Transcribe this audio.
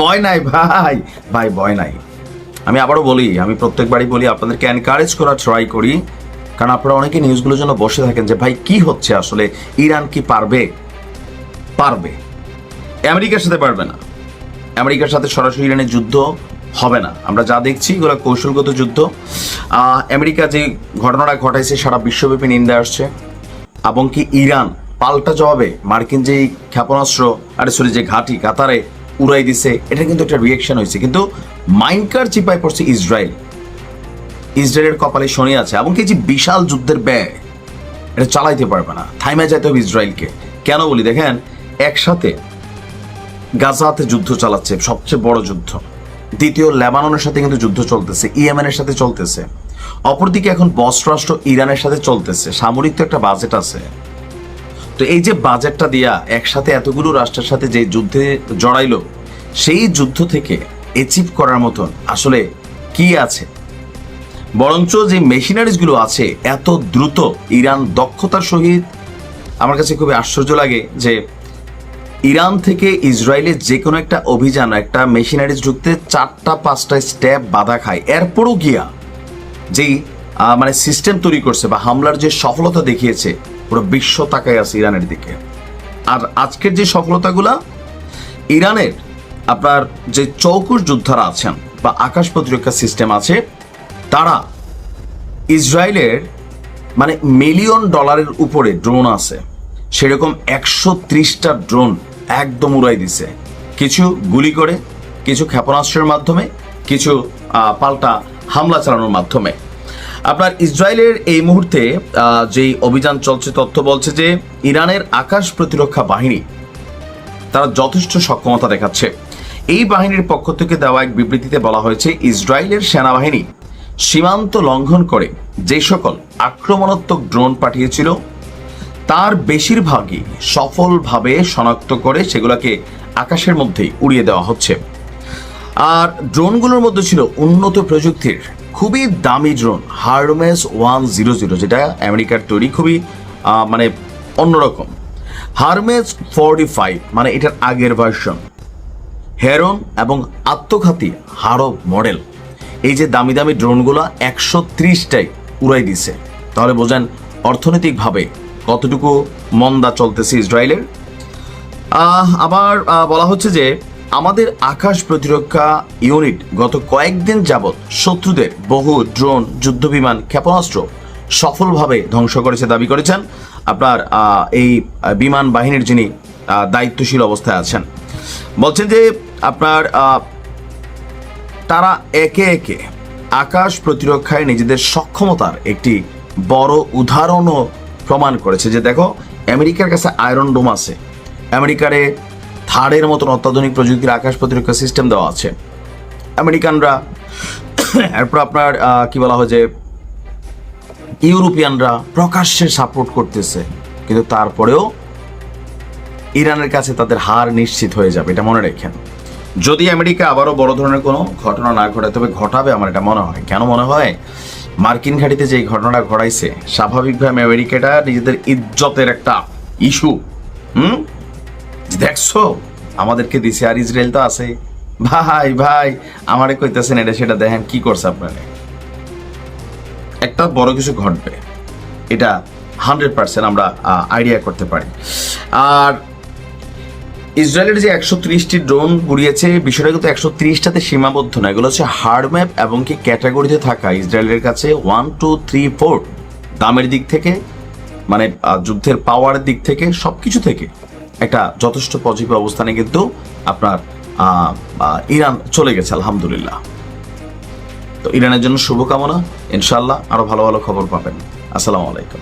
ভয় নাই ভাই ভাই ভয় নাই। আমি আবারও বলি, আমি প্রত্যেকবারই বলি, আপনাদেরকে এনকারেজ করার ট্রাই করি। কারণ আপনারা অনেকে নিউজগুলোর জন্য বসে থাকেন যে, ভাই, কি হচ্ছে আসলে? ইরান কি পারবে? পারবে। আমেরিকার সাথে পারবে না। আমেরিকার সাথে সরাসরি ইরানের যুদ্ধ হবে না। আমরা যা দেখছি, এগুলো কৌশলগত যুদ্ধ। আমেরিকা যে ঘটনাটা ঘটাইছে, সারা বিশ্বব্যাপী নিন্দা আসছে। এবং কি ইরান পাল্টা জবাবে? মার্কিন যে ক্ষেপণাস্ত্র, আরে সরি যে ঘাঁটি, কাতারে উড়াই দিছে, এটা কিন্তু একটা রিয়েকশন হয়েছে কিন্তু মাইনকার চিপায় পড়ছে ইসরায়েল। ইসরায়েলের কপালে শনি আছে, এবং কি যে বিশাল যুদ্ধের ব্যয়, এটা চালাইতে পারবে না। থাইমে যাইতে হবে ইসরায়েলকে। কেন বলি, দেখেন, একসাথে গাজাতে যুদ্ধ চালাচ্ছে, সবচেয়ে বড় যুদ্ধ। দ্বিতীয় লেবাননের সাথে কিন্তু যুদ্ধ চলতেছে, ইয়েমেনের সাথে চলতেছে। অপরদিকে এখন বস রাষ্ট্র ইরানের সাথে চলতেছে। সামরিক তো একটা বাজেট আছে। তো এই যে বাজেটটা দিয়া একসাথে এতগুলো রাষ্ট্রের সাথে যে যুদ্ধে জড়াইলো, সেই যুদ্ধ থেকে অ্যাচিভ করার মতন আসলে কি আছে? বরঞ্চ যে মেশিনারিজগুলো আছে, এত দ্রুত ইরান দক্ষতার সহিত আমার কাছে খুবই আশ্চর্য লাগে যে ইরান থেকে ইসরায়েলের যে কোনো একটা অভিযান, একটা মেশিনারিজ ঢুকতে চারটা, পাঁচটা স্টেপ বাধা খায়। এরপরও গিয়া যেই মানে সিস্টেম তৈরি করছে বা হামলার যে সফলতা দেখিয়েছে পুরো বিশ্ব তাকায় আছে ইরানের দিকে। আর আজকের যে সফলতাগুলা, ইরানের আপনার যে চৌকুশ যোদ্ধারা আছেন বা আকাশ প্রতিরক্ষা সিস্টেম আছে, তারা ইসরায়েলের মানে মিলিয়ন ডলারের উপরে ড্রোন আছে। সেরকম একশো ত্রিশটা ড্রোন একদম উড়াই দিছে। কিছু গুলি করে, কিছু ক্ষেপণাস্ত্রের মাধ্যমে, কিছু পাল্টা হামলা চালানোর মাধ্যমে। আপনার ইসরায়েলের এই মুহূর্তে যেই অভিযান চলছে, তথ্য বলছে যে ইরানের আকাশ প্রতিরক্ষা বাহিনী তারা যথেষ্ট সক্ষমতা দেখাচ্ছে। এই বাহিনীর পক্ষ থেকে দেওয়া এক বিবৃতিতে বলা হয়েছে, ইসরায়েলের সেনাবাহিনী সীমান্ত লঙ্ঘন করে যে সকল আক্রমণাত্মক ড্রোন পাঠিয়েছিল, তার বেশিরভাগই সফলভাবে শনাক্ত করে সেগুলোকে আকাশের মধ্যেই উড়িয়ে দেওয়া হচ্ছে। আর ড্রোনগুলোর মধ্যে ছিল উন্নত প্রযুক্তির খুবই দামি drone Hermes one zero zero যেটা আমেরিকার তৈরি, খুবই মানে অন্যরকম। হার্মেস ফোরটি ফাইভ মানে এটার আগের ভার্সন হেরন এবং আত্মঘাতী হারব মডেল এই যে দামি দামি ড্রোনগুলো একশো ত্রিশটাই উড়াই দিছে। তাহলে বোঝেন অর্থনৈতিকভাবে কতটুকু মন্দা চলতেছে ইসরায়েলের। আবার বলা হচ্ছে যে আমাদের আকাশ প্রতিরক্ষা ইউনিট গত কয়েকদিন যাবৎ শত্রুদের বহু ড্রোন যুদ্ধবিমান ক্ষেপণাস্ত্র সফলভাবে ধ্বংস করেছে দাবি করেছেন আপনার এই বিমান বাহিনীর যিনি দায়িত্বশীল অবস্থায় আছেন। বলছেন যে আপনার তারা একে একে আকাশ প্রতিরক্ষায় নিজেদের সক্ষমতার একটি বড় উদাহরণও প্রমাণ করেছে। যে দেখো, আমেরিকার কাছে আয়রন ডোম আছে। আমেরিকারে থার্ডের মতন অত্যাধুনিক প্রযুক্তির আকাশ প্রতিরক্ষা সিস্টেম দেওয়া আছে। আমেরিকানরা, এরপর আপনার কি বলা হয় যে, ইউরোপিয়ানরা প্রকাশ্যে সাপোর্ট করতেছে। কিন্তু তারপরেও ইরানের কাছে তাদের হার নিশ্চিত হয়ে যাবে, এটা মনে রাখেন। যদি আমেরিকা আবারও বড় ধরনের কোনো ঘটনা না ঘটে তবে ঘটাবে আমার এটা মনে হয়। কেন মনে হয়? মার্কিন ঘাটিতে যে ঘটনাটা ঘটাইছে, স্বাভাবিকভাবে আমেরিকাটা নিজেদের ইজ্জতের একটা ইস্যু হুম? দেখছ? আমাদেরকে দিছে, আর ইসরায়েল তো আছে। ভাই ভাই, আমারে কইতেছেন এটা, সেটা দেখেন কি করছে আপনারা। একটা বড় কিছু ঘটবে। এটা হান্ড্রেড পার্সেন্ট আমরা আইডিয়া করতে পারি। আর ইসরায়েলের যে একশো ত্রিশটি ড্রোন গুড়িয়েছে বিষয়টা কিন্তু একশো ত্রিশটাতে সীমাবদ্ধ না। এগুলো হচ্ছে হার্ড ম্যাপ এবং কি ক্যাটাগরিতে থাকা ইসরায়েলের কাছে ওয়ান, টু, থ্রি, ফোর, দামের দিক থেকে মানে যুদ্ধের পাওয়ারের দিক থেকে সব কিছু থেকে। একটা যথেষ্ট পজিটিভ অবস্থানে কিন্তু আপনার ইরান চলে গেছে, আলহামদুলিল্লাহ। তো ইরানের জন্য শুভকামনা ইনশাল্লাহ আরও ভালো ভালো খবর পাবেন। আসসালামু আলাইকুম।